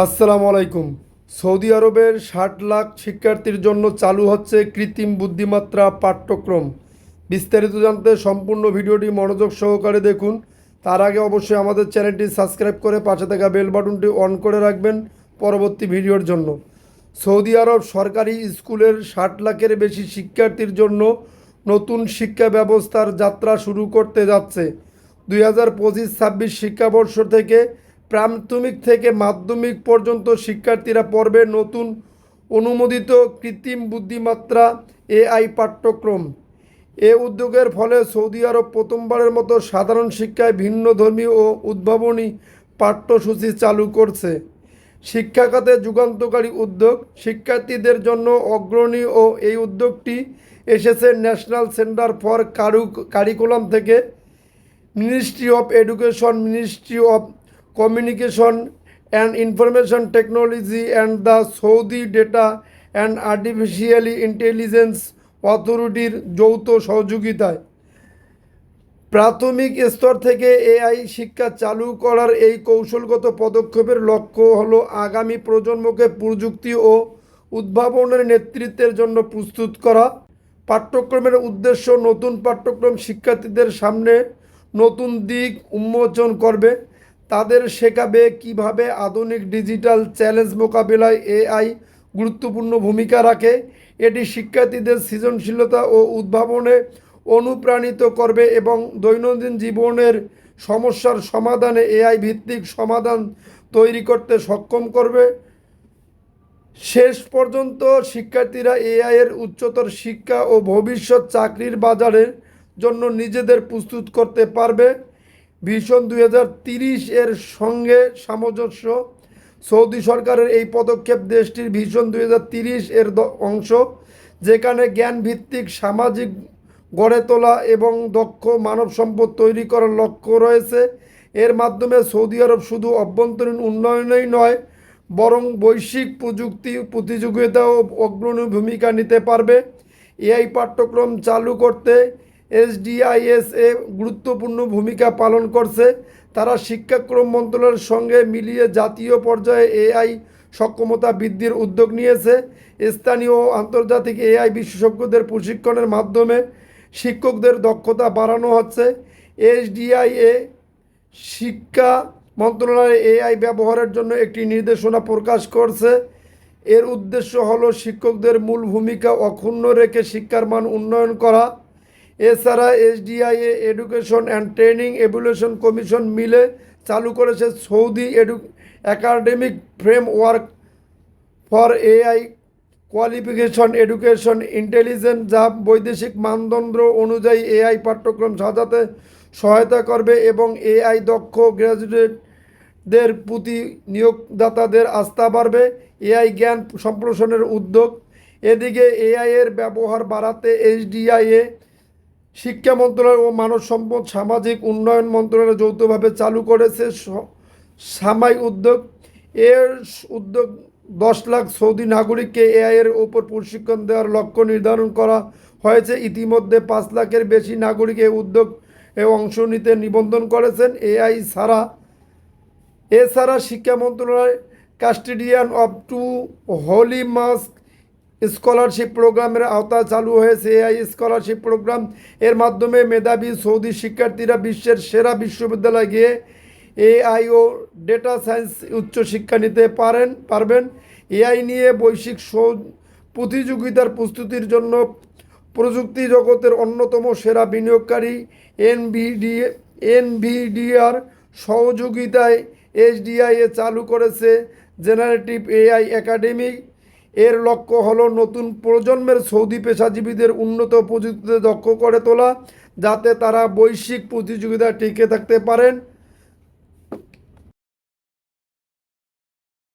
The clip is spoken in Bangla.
আসসালামু আলাইকুম। সৌদি আরবের ষাট লাখ শিক্ষার্থীর জন্য চালু হচ্ছে কৃত্রিম বুদ্ধিমাত্রা পাঠ্যক্রম। বিস্তারিত জানতে সম্পূর্ণ ভিডিওটি মনোযোগ সহকারে দেখুন। তার আগে অবশ্যই আমাদের চ্যানেলটি সাবস্ক্রাইব করে পাশে থাকা বেল বাটনটি অন করে রাখবেন পরবর্তী ভিডিওর জন্য। সৌদি আরব সরকারি স্কুলের ষাট লাখের বেশি শিক্ষার্থীর জন্য নতুন শিক্ষা ব্যবস্থার যাত্রা শুরু করতে যাচ্ছে। দুই হাজার পঁচিশ ছাব্বিশ শিক্ষাবর্ষ থেকে প্রাথমিক থেকে মাধ্যমিক পর্যন্ত শিক্ষার্থীরা পড়বে নতুন অনুমোদিত কৃত্রিম বুদ্ধিমাত্রা এআই পাঠ্যক্রম। এ উদ্যোগের ফলে সৌদি আরব প্রথমবারের মতো সাধারণ শিক্ষায় ভিন্ন ধর্মী ও উদ্ভাবনী পাঠ্যসূচি চালু করছে। শিক্ষা খাতে যুগান্তকারী উদ্যোগ। শিক্ষার্থীদের জন্য অগ্রণী ও এই উদ্যোগটি এসেছে ন্যাশনাল সেন্টার ফর কারু কারিকুলাম থেকে। Ministry of education, ministry of communication and information technology and the Saudi data and artificially intelligence অথরিটির যৌথ সহযোগিতায়। প্রাথমিক স্তর থেকে এআই শিক্ষা চালু করার এই কৌশলগত পদক্ষেপের লক্ষ্য হলো আগামী প্রজন্মকে প্রযুক্তি ও উদ্ভাবনের নেতৃত্বের জন্য প্রস্তুত করা। পাঠ্যক্রমের উদ্দেশ্য নতুন পাঠ্যক্রম শিক্ষার্থীদের সামনে নতুন দিক উন্মোচন করবে। তাদের শেখাবে কীভাবে আধুনিক ডিজিটাল চ্যালেঞ্জ মোকাবিলায় এআই গুরুত্বপূর্ণ ভূমিকা রাখে। এটি শিক্ষার্থীদের সৃজনশীলতা ও উদ্ভাবনে অনুপ্রাণিত করবে এবং দৈনন্দিন জীবনের সমস্যার সমাধানে এআই ভিত্তিক সমাধান তৈরি করতে সক্ষম করবে। শেষ পর্যন্ত শিক্ষার্থীরা এআই এর উচ্চতর শিক্ষা ও ভবিষ্যৎ চাকরির বাজারের জন্য নিজেদের প্রস্তুত করতে পারবে। ভিশন দুই এর সঙ্গে সামঞ্জস্য। সৌদি সরকারের এই পদক্ষেপ দেশটির ভিশন দুই এর অংশ, যেখানে জ্ঞান ভিত্তিক সামাজিক গড়ে তোলা এবং দক্ষ মানব সম্পদ তৈরি করার লক্ষ্য রয়েছে। এর মাধ্যমে সৌদি আরব শুধু অভ্যন্তরীণ উন্নয়নেই নয়, বরং বৈশ্বিক প্রযুক্তি প্রতিযোগিতা ও অগ্রণী ভূমিকা নিতে পারবে। এআই পাঠ্যক্রম চালু করতে এসডিআইএসএ গুরুত্বপূর্ণ ভূমিকা পালন করছে। তারা শিক্ষাক্রম মন্ত্রণালয়ের সঙ্গে মিলিয়ে জাতীয় পর্যায়ে এআই সক্ষমতা বৃদ্ধির উদ্যোগ নিয়েছে। স্থানীয় ও আন্তর্জাতিক এআই বিশেষজ্ঞদের প্রশিক্ষণের মাধ্যমে শিক্ষকদের দক্ষতা বাড়ানো হচ্ছে। এসডিআইএ শিক্ষা মন্ত্রণালয় এআই ব্যবহারের জন্য একটি নির্দেশনা প্রকাশ করছে। এর উদ্দেশ্য হলো শিক্ষকদের মূল ভূমিকা অক্ষুণ্ণ রেখে শিক্ষার মান উন্নয়ন করা। এছাড়া SDIA education and training evaluation commission মিলে চালু করেছে Saudi edu, academic framework for AI qualification, education intelligence, যা বৈদেশিক মানদণ্ড অনুযায়ী এআই পাঠ্যক্রম সাজাতে সহায়তা করবে এবং এআই দক্ষ গ্র্যাজুয়েটদের প্রতি নিয়োগদাতাদের আস্থা বাড়বে। এআই জ্ঞান সম্প্রসারণের উদ্যোগ। এদিকে এআইয়ের ব্যবহার বাড়াতে এইচডিআইএ শিক্ষা মন্ত্রণালয় ও মানব সম্পদ সামাজিক উন্নয়ন মন্ত্রণালয় যৌথভাবে চালু করেছে সামাই উদ্যোগ। এর উদ্যোগ দশ লাখ সৌদি নাগরিককে এআই এর ওপর প্রশিক্ষণ দেওয়ার লক্ষ্য নির্ধারণ করা হয়েছে। ইতিমধ্যে পাঁচ লাখের বেশি নাগরিক এই উদ্যোগ এ অংশ নিতে নিবন্ধন করেছেন। এআই ছাড়া, এছাড়া শিক্ষা মন্ত্রণালয় custodian of two holy mosques scholarship প্রোগ্রামের আওতায় চালু হয়েছে। এআই স্কলারশিপ প্রোগ্রাম এর মাধ্যমে মেধাবী সৌদি শিক্ষার্থীরা বিশ্বের সেরা বিশ্ববিদ্যালয়ে গিয়ে এআই ও ডেটা সায়েন্স উচ্চশিক্ষা নিতে পারেন, পারবেন। এআই নিয়ে বৈশ্বিক প্রতিযোগিতার প্রস্তুতির জন্য প্রযুক্তি জগতের অন্যতম সেরা বিনিয়োগকারী এনভিডি এনভিডিআর সহযোগিতায় এসডিআইএ চালু করেছে জেনারেটিভ এআই একাডেমি এর লক্ষ্য হলো নতুন প্রজন্মের সৌদি পেশাজীবীদের উন্নত প্রযুক্তিতে দক্ষ করে তোলা, যাতে তারা বৈশ্বিক প্রতিযোগিতা টিকে থাকতে পারেন।